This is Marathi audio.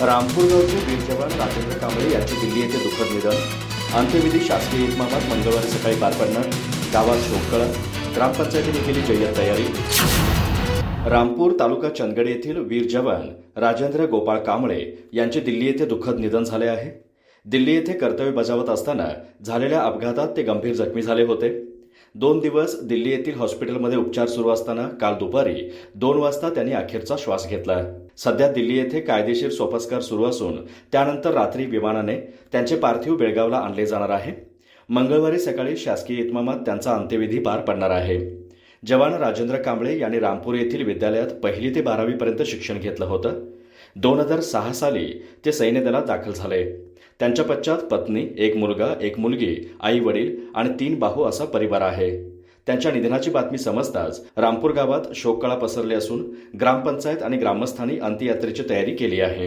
रामपूर गावचे वीर जवान राजेंद्र कांबळे यांचे दिल्ली येथे दुःखद निधन. अंत्यविधी शासकीय इतमामात मंगळवारी सकाळी पार पडणार गावात शोककळा ग्रामपंचायतीने केली जय्यत तयारी. रामपूर तालुका चंदगड येथील वीर जवान राजेंद्र गोपाळ कांबळे यांचे दिल्ली येथे दुःखद निधन झाले आहे. दिल्ली येथे कर्तव्य बजावत असताना झालेल्या अपघातात ते गंभीर जखमी झाले होते. दोन दिवस दिल्ली येथील हॉस्पिटलमध्ये उपचार सुरू असताना काल दुपारी दोन वाजता त्यांनी अखेरचा श्वास घेतला. सध्या दिल्ली येथे कायदेशीर सोपस्कार सुरू असून त्यानंतर रात्री विमानाने त्यांचे पार्थिव बेळगावला आणले जाणार आहे. मंगळवारी सकाळी शासकीय इतमामात त्यांचा अंत्यविधी पार पडणार आहे. जवान राजेंद्र कांबळे यांनी रामपूर येथील विद्यालयात पहिली ते बारावीपर्यंत शिक्षण घेतलं होतं. दोन हजार सहा साली ते सैन्य दलात दाखल झाले. त्यांच्या पश्चात पत्नी एक मुलगा एक मुलगी आई वडील आणि तीन बाहू असा परिवार आहे. त्यांच्या निधनाची बातमी समजताच रामपूर गावात शोककळा पसरली असून ग्रामपंचायत आणि ग्रामस्थांनी अंत्ययात्रेची तयारी केली आहे.